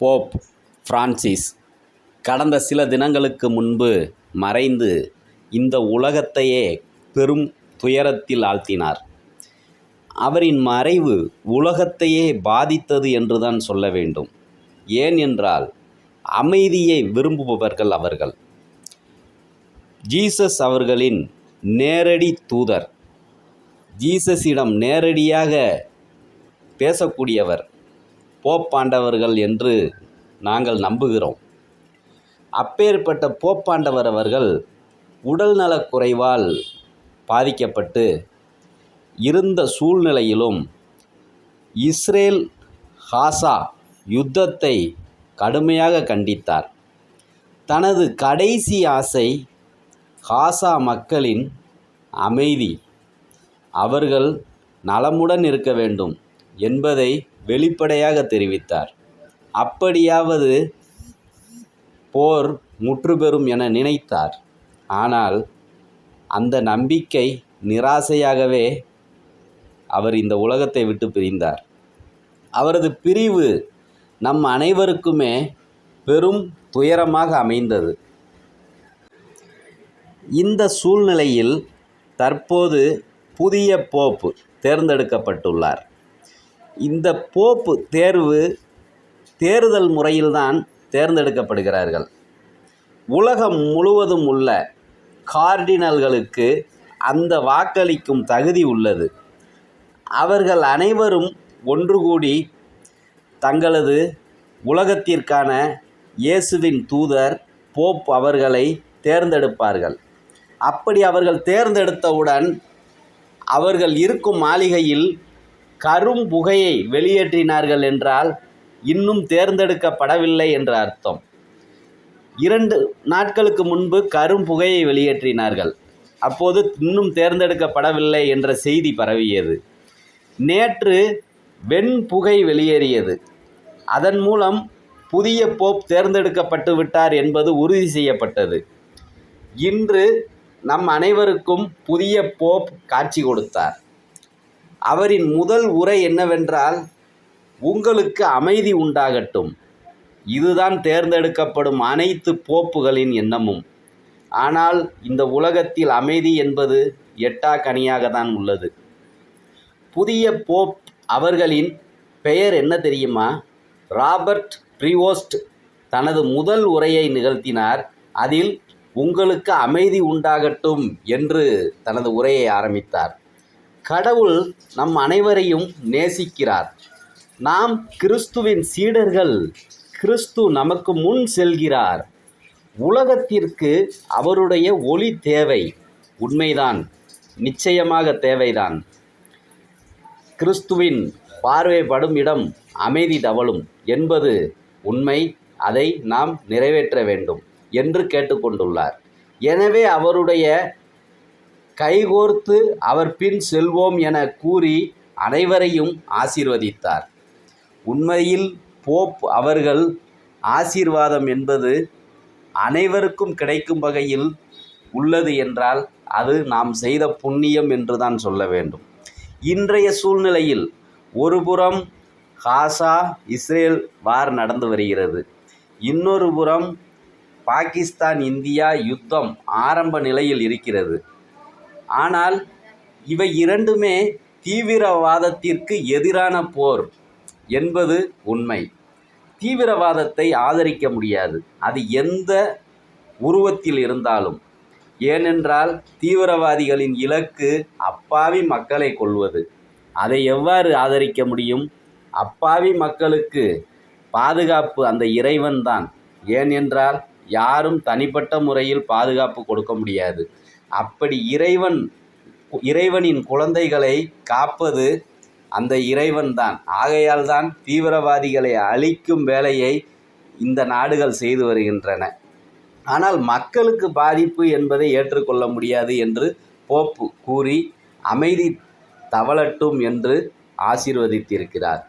Pope Francis கடந்த சில தினங்களுக்கு முன்பு மறைந்து இந்த உலகத்தையே பெரும் துயரத்தில் ஆழ்த்தினார். அவரின் மறைவு உலகத்தையே பாதித்தது என்றுதான் சொல்ல வேண்டும். ஏன் என்றால் அமைதியை விரும்புபவர்கள் அவர்கள். ஜீசஸ் அவர்களின் நேரடி தூதர் ஜீசஸிடம் நேரடியாக பேசக்கூடியவர் போப்பாண்டவர்கள் என்று நாங்கள் நம்புகிறோம். அப்பேற்பட்ட போப்பாண்டவர் அவர்கள் உடல்நலக் குறைவால் பாதிக்கப்பட்டு இருந்த சூழ்நிலையிலும் இஸ்ரேல் ஹாசா யுத்தத்தை கடுமையாக கண்டித்தார். தனது கடைசி ஆசை ஹாசா மக்களின் அமைதி. அவர்கள் நலமுடன் இருக்க வேண்டும் என்பதை வெளிப்படையாக தெரிவித்தார். அப்படியாவது போர் முற்றுபெறும் என நினைத்தார். ஆனால் அந்த நம்பிக்கை நிராசையாகவே அவர் இந்த உலகத்தை விட்டு பிரிந்தார். அவரது பிரிவு நம் அனைவருக்குமே பெரும் துயரமாக அமைந்தது. இந்த சூழ்நிலையில் தற்போது புதிய போப்பு தேர்ந்தெடுக்கப்பட்டுள்ளார். இந்த போப்பு தேர்வு தேர்தல் முறையில்தான் தேர்ந்தெடுக்கப்படுகிறார்கள். உலகம் முழுவதும் உள்ள கார்டினல்களுக்கு அந்த வாக்களிக்கும் தகுதி உள்ளது. அவர்கள் அனைவரும் ஒன்று கூடி தங்களது உலகத்திற்கான இயேசுவின் தூதர் போப் அவர்களை தேர்ந்தெடுப்பார்கள். அப்படி அவர்கள் தேர்ந்தெடுத்தவுடன் அவர்கள் இருக்கும் மாளிகையில் கரும் புகையை வெளியேற்றினார்கள் என்றால் இன்னும் தேர்ந்தெடுக்கப்படவில்லை என்ற அர்த்தம். இரண்டு நாட்களுக்கு முன்பு கரும் புகையை வெளியேற்றினார்கள். அப்போது இன்னும் தேர்ந்தெடுக்கப்படவில்லை என்ற செய்தி பரவியது. நேற்று வெண்புகை வெளியேறியது. அதன் மூலம் புதிய போப் தேர்ந்தெடுக்கப்பட்டு விட்டார் என்பது உறுதி செய்யப்பட்டது. இன்று நம் அனைவருக்கும் புதிய போப் காட்சி கொடுத்தார். அவரின் முதல் உரை என்னவென்றால் உங்களுக்கு அமைதி உண்டாகட்டும். இதுதான் தேர்ந்தெடுக்கப்படும் அனைத்து போப்புகளின் எண்ணமும். ஆனால் இந்த உலகத்தில் அமைதி என்பது எட்டா கனியாக தான் உள்ளது. புதிய போப் அவர்களின் பெயர் என்ன தெரியுமா? ராபர்ட் ப்ரிவோஸ்ட் தனது முதல் உரையை நிகழ்த்தினார். அதில் உங்களுக்கு அமைதி உண்டாகட்டும் என்று தனது உரையை ஆரம்பித்தார். கடவுள் நம் அனைவரையும் நேசிக்கிறார். நாம் கிறிஸ்துவின் சீடர்கள் கிறிஸ்து நமக்கு முன் செல்கிறார். உலகத்திற்கு அவருடைய ஒளி தேவை உண்மைதான் நிச்சயமாக தேவைதான். கிறிஸ்துவின் பார்வைப்படும் இடம் அமைதி தவழும் என்பது உண்மை அதை நாம் நிறைவேற்ற வேண்டும் என்று கேட்டுக்கொண்டுள்ளார். எனவே அவருடைய கைகோர்த்து அவர் பின் செல்வோம் என கூறி அனைவரையும் ஆசீர்வதித்தார். உண்மையில் போப் அவர்கள் ஆசீர்வாதம் என்பது அனைவருக்கும் கிடைக்கும் வகையில் உள்ளது என்றால் அது நாம் செய்த புண்ணியம் என்று தான் சொல்ல வேண்டும். இன்றைய சூழ்நிலையில் ஒருபுறம் காசா இஸ்ரேல் வார் நடந்து வருகிறது. இன்னொரு புறம் பாகிஸ்தான் இந்தியா யுத்தம் ஆரம்ப நிலையில் இருக்கிறது. ஆனால் இவை இரண்டுமே தீவிரவாதத்திற்கு எதிரான போர் என்பது உண்மை. தீவிரவாதத்தை ஆதரிக்க முடியாது. அது எந்த உருவத்தில் இருந்தாலும். ஏனென்றால் தீவிரவாதிகளின் இலக்கு அப்பாவி மக்களை கொள்வது அதை எவ்வாறு ஆதரிக்க முடியும்? அப்பாவி மக்களுக்கு பாதுகாப்பு அந்த இறைவன்தான். ஏனென்றால் யாரும் தனிப்பட்ட முறையில் பாதுகாப்பு கொடுக்க முடியாது. அப்படி இறைவன் இறைவனின் குழந்தைகளை காப்பது அந்த இறைவன் தான் ஆகையால் தான் தீவிரவாதிகளை அழிக்கும் வேலையை இந்த நாடுகள் செய்து வருகின்றன. ஆனால் மக்களுக்கு பாதிப்பு என்பதை ஏற்றுக்கொள்ள முடியாது என்று போப்பு கூறி அமைதி தவளட்டும் என்று ஆசீர்வதித்திருக்கிறார்.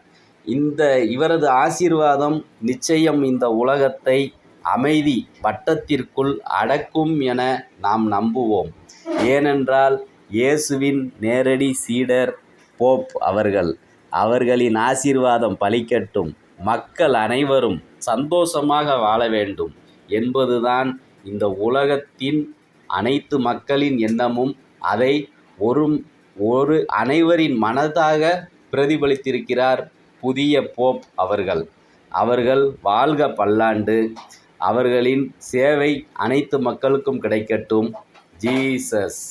இந்த இவரது ஆசீர்வாதம் நிச்சயம் இந்த உலகத்தை அமைதி வட்டத்திற்குள் அடக்கும் என நாம் நம்புவோம். ஏனென்றால் இயேசுவின் நேரடி சீடர் போப் அவர்கள் அவர்களின் ஆசீர்வாதம் பலிக்கட்டும். மக்கள் அனைவரும் சந்தோஷமாக வாழ வேண்டும் என்பதுதான் இந்த உலகத்தின் அனைத்து மக்களின் எண்ணமும். அதை ஒரு ஒரு அனைவரின் மனதாக பிரதிபலித்திருக்கிறார் புதிய போப் அவர்கள். அவர்கள் வாழ்க பல்லாண்டு. அவர்களின் சேவை அனைத்து மக்களுக்கும் கிடைக்கட்டும். ஜீசஸ்.